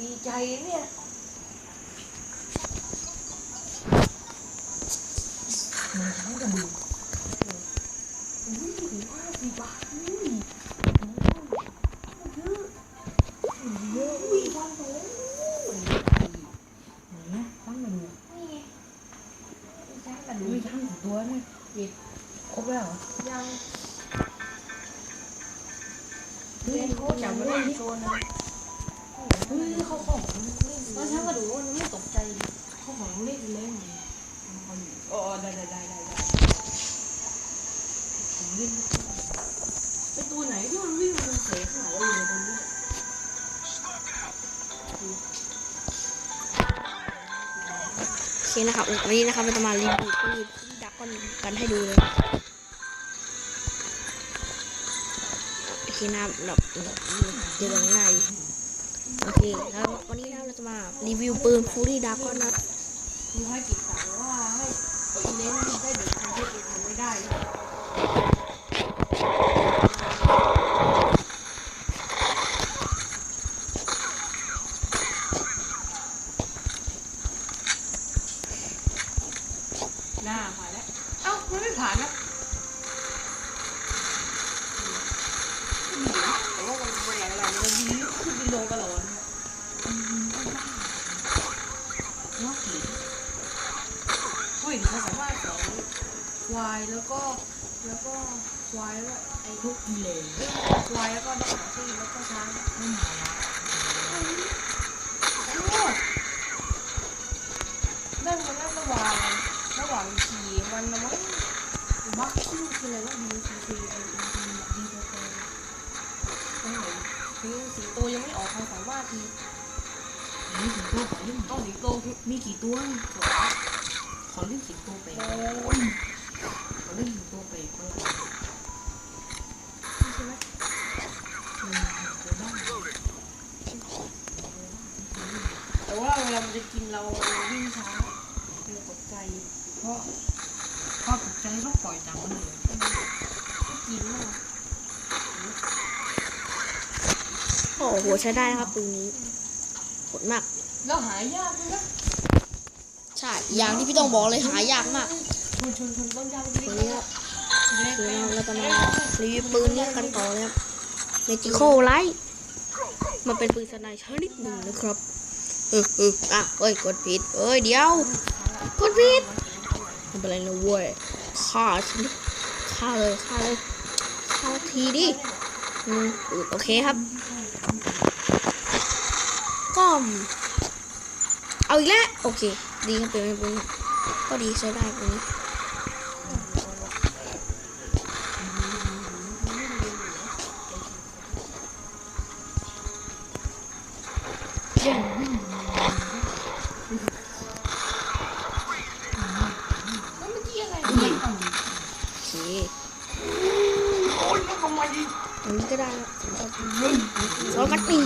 ดีใจเนี่ยมันทั้งกระดูกอุ้ยห้าสิบบาทอุ้ยเยอะเยอะอุ้ยวันไปแล้วไหนนะตั้งกระดูก นี่ไงช้างกระดู อุ้ย ก ทั้งกี่ตัวเนี่ยเจ็ดครบแล้วเหรอ ยัง เฮ้ย เล่น เขา เขา จั จั บบ ไว้ ไว้ เล่น ใน ดิ โซนนะ เฮ้ยเขาของเล่นแล้วช้างกระดูกมันไม่ตกใจเขาของเล่นเล่นไงเขาอยู่อ๋อได้ได้ได้ได้ได้ของเล่นไอตัวไหนที่มันวิ่งมันเสกขนาดนั้นเลยตรงนี้โอเคนะครับวันนี้นะครับเราจะมารีวิวปืนที่ดักก้อนกันให้ดูเลยโอเคนะครับเราเจอกันง่าย โอเคแล้ววันนี้เราจะมารีวิวปืนฟูรี่ดักก้อนนะมีให้กิจสั่งว่าให้เน้นได้เด็กทำให้เด็กทำไม่ได้หน้าผ่านแล้ว เอ้ามันไม่ผ่านนะ ควายแล้วก็แล้วก็ควายแล้วไอ้ทุกกิเลสควายแล้วก็นกหาที่แล้วก็ช้างไม่มาละโอ้นั่นมันนั่นระหว่างระหว่างขี่มันนะมั้งบักคิวคืออะไรว่าดีซีซีไอดีดีดีโตตรงไหนคือสิงโตยังไม่ออกความสามารถทีนี่สิงโตขอเล่นต้องสิงโตมีกี่ตัวสอขอเล่นสิงโตไป โอ้ยขอเล่นสิงโตไปก็ได้ใช่ไหมแต่ว่าเวลามันจะกินเราวิ่งช้าเราตกใจ เพราะความตกใจต้องปล่อยตามมันเลยไม่กินมากโอ้โหใช้ได้นะครับปืนนี้โหดมาก แล้วหายากด้วยนะ ใช่ อย่างที่พี่ต้องบอกเลยหายากมาก ชนชนชนต้นยางปืนนี้ครับคือเราเราจะมารีวิวปืนนี้กันต่อเลยครับเมจิโคไลท์มันเป็นปืนสไนเปอร์ชนิดหนึ่งนะครับเออเอออะเอ้ยกดผิดเอ้ยเดี๋ยวกดผิดไม่เป็นไรนะเว้ยฆ่าฉันดิฆ่าเลยฆ่าเลยฆ่าทีดิอืมโอเคครับก็เอาอีกแล้วโอเค ดีครับเป็นปืนก็ดีใช้ได้ปืนนี้ สองกันตี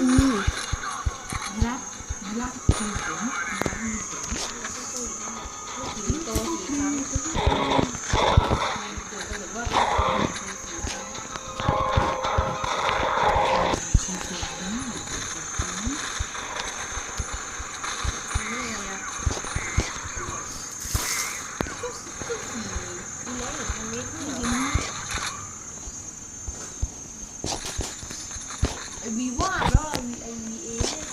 อือ รับรับคือผม สีโตสีครั้งเกิดกำเนิดว่า ไอวีว่าแล้วไอวีไอวีเอเนี่ย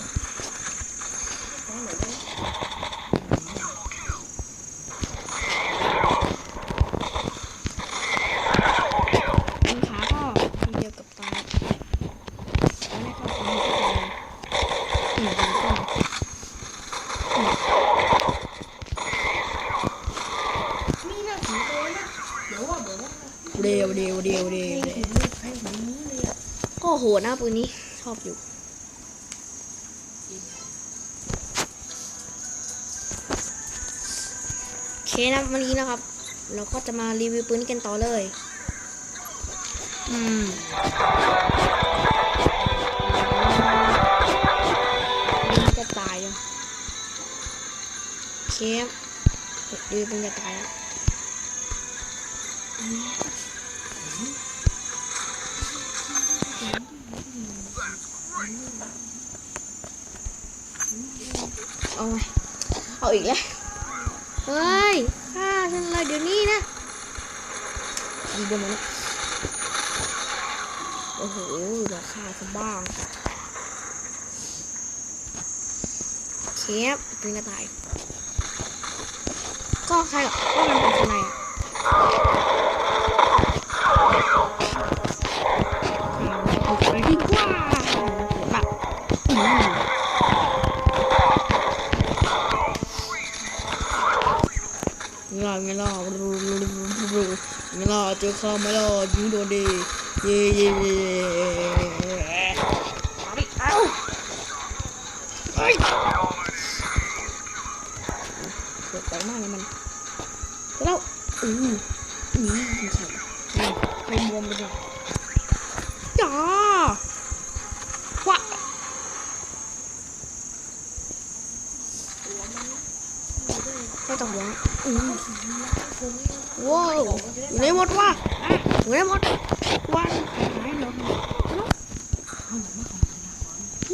ของไหนเนี่ย ปัญหาก็ทีเดียวกับตาแล้วไม่เข้าไปก็จะอืมเป็นต้น นี่น่าสีโตนะเดี๋ยวว่าเดี๋ยวว่า เดียวเดียวเดียวเดียว ให้ เดียว ถึงเลยให้ถึงนี้เลยอะ ก็โห ดนะปืนนี้ชอบอยู่โอเคนะวันนี้นะครับ เราก็จะมารีวิวปืนนี้กันต่อเลย อืมจะตายเลยโอเคครับรีวิวปืนจะตายแล้ เอาไงเอาอีกแล้วเฮ้ยฆ่าฉันเลยเดี๋ยวนี้นะดีเดี๋ยวมันโอ้โหเดี๋ยวฆ่าฉันบ้างเคฟเป็นกระต่าย ก็ใครหรอกก็มันเป็นคน ล่ะไงล่ะรูรูรูรูไงล่ะเจอข้ามาล่ะยิงโดนดีเย่เย่เย่เอาดิเอาเฮ้ยไปมากเลยมันแล้วอือนี่ใครนี่ใครบวมไปเนี่ยจ้าวะไม่ต้องห่วงอือ ว้าว อยู่ในหมดว่ะอะอยู่ในหมดวันหายเหร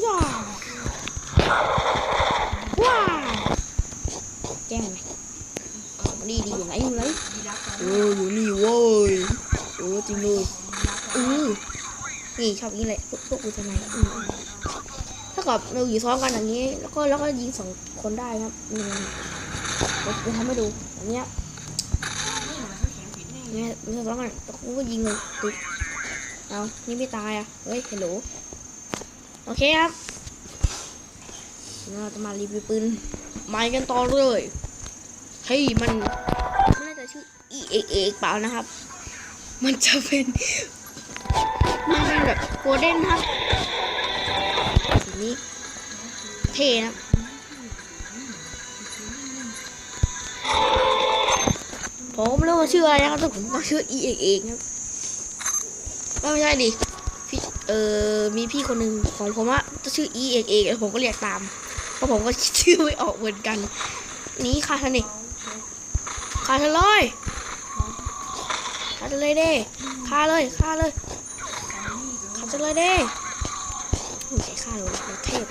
อย่าว้าวแจ้งไหมดีดีอยู่ไหนอยู่ไหนโอ้อยู่นี่เว้ยโอ้จริงเลยอือนี่ชอบย่างนี้เลยพวกพวกอุทนายอือถ้ากับเราอยู่ซ้อนกันอย่างนี้ แล้วก็แล้วก็ยิงสองคนได้ครับอืมเดี๋ยวเดี๋ยวทำให้ดูอย่างเงี้ย เนี่ยมันจะร้องกันแล้วกูก็ยิงเลยติดเอานี่ไม่ตายอะเฮ้ยฮัลโหลโอเคครับเราจะมารีวิวปืนไม้กันต่อเลยเฮ้ยมันไม่น่าจะชื่อ e a a เปล่านะครับ มันจะเป็นมันเป็นแบบโกลเด้นครับสีนี้เท่นะ ผมไม่รู้ว่าชื่ออะไรนะครับแต่ผมก็ชื่ออีเอกเองครับไม่ใช่ดิพี่เอ่อมีพี่คนหนึ่งของผมอะจะชื่ออีเอกเอกแล้วผมก็เรียกตามเพราะผมก็ชื่อไม่ออกเหมือนกัน นี่คาทันนี่คาทันเลยคาทันเลยเด้คาเลยคาเลยคาทันเลยเด้โอ้ยคาเลยเราเทพ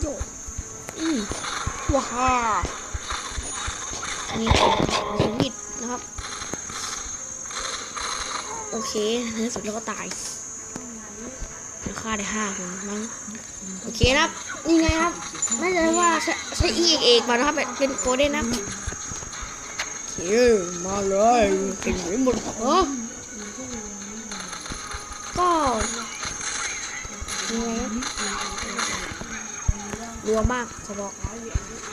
โยอืมว้า นี่ของของมิดนะครับ โอเคในสุดแล้วก็ตายแล้วฆ่าได้ห้าคนมั้งโอเคนะครับ นี่ไงครับ ไม่ใช่ว่าใช้ใช้อีเอกเอกมานะครับ เป็นโกลเด้นนะเคมาเลยเก่งไปหมดเหรอก็รัวมากเขาบอก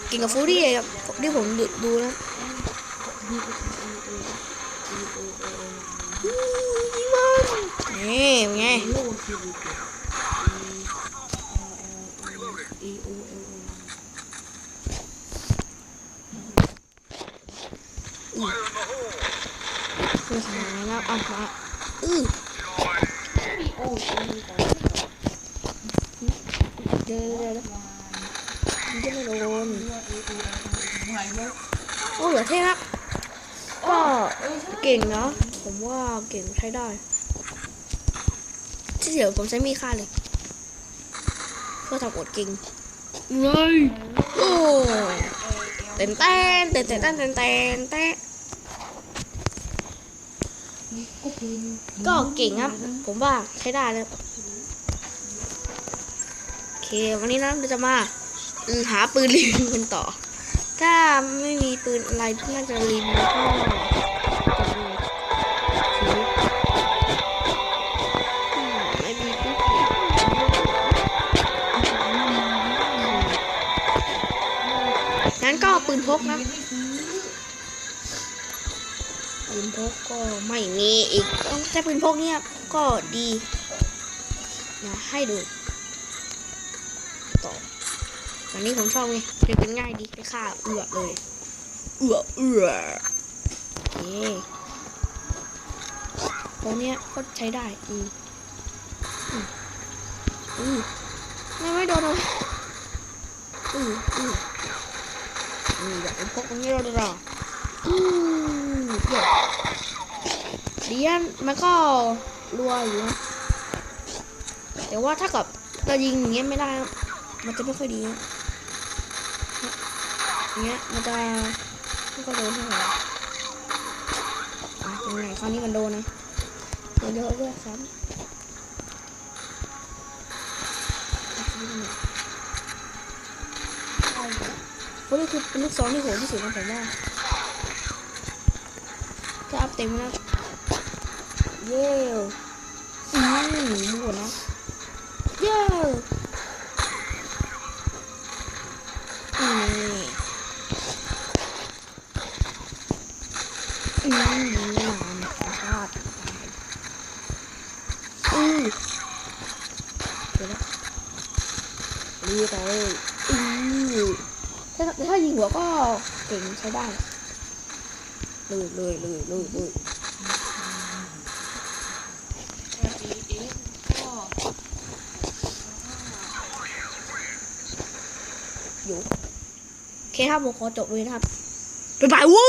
ก่งกับฟูดี้ครับที่ผมดูดูนะนี่ไงคือหายแล้วเอามาอื้อเดี๋ยวเดี๋ยว เดี๋ยวมันจะไม่โดนโอ้เหลือเท่ครับก็เก่งเนาะผมว่าเก่งใช้ได้ ที่เดี๋ยวผมใช้มีดฆ่าเลย เพื่อทำอดกิงเลยโอ้เต้นเต้นเต้นเต้นเต้นเต้นเต้นเต้นก็เก่งครับ ผมว่าใช้ได้แล้วโอเค วันนี้นะเราจะมา หาปืนรีวิวกันต่อ ถ้าไม่มีปืนอะไรที่น่าจะรีวิวก็ไม่มีปืนงั้นก็ปืนพกนะปืนพกก็ไม่มีอีกต้องใช้ปืนพกเนี่ยก็ดีนะให้ดูต่อ วันนี้ผมชอบไงเรียนง่ายดีไปฆ่าเอือเลย เอือเอือโอเคตัวเนี้ยก็ใช้ได้อืมอือไม่ไม่โดนเลยอืมอืมอืมอยากเป็นพกตรงนี้เราด้วยหรออืมเดี๋ยวเดียนมันก็รัวอยู่นะแต่ว่าถ้ากับเรายิงอย่างเงี้ยไม่ได้ มันจะไม่ค่อยดีนะ เงี้ยมันจะไม่ก็โดนเท่าไหร่อะยังไงคราวนี้มันโดนนะโดนเยอะด้วยซ้ำเพราะนี่คือเป็นลูกซองที่โหดที่สุดนะผมว่าถ้าอัพเต็มนะเย้อืมมั่วนะเย้อืมอืมดีงามชาติอืมเดี๋ยวนะ รีไปเลยอือถ้าถ้ายิงหัวก็เก่งใช้ได้เลยเลยเลยเลยเลยตัวสีเอ็กก็อยู่โอเคครับผมขอจบเลยนะครับบ๊ายบายเว้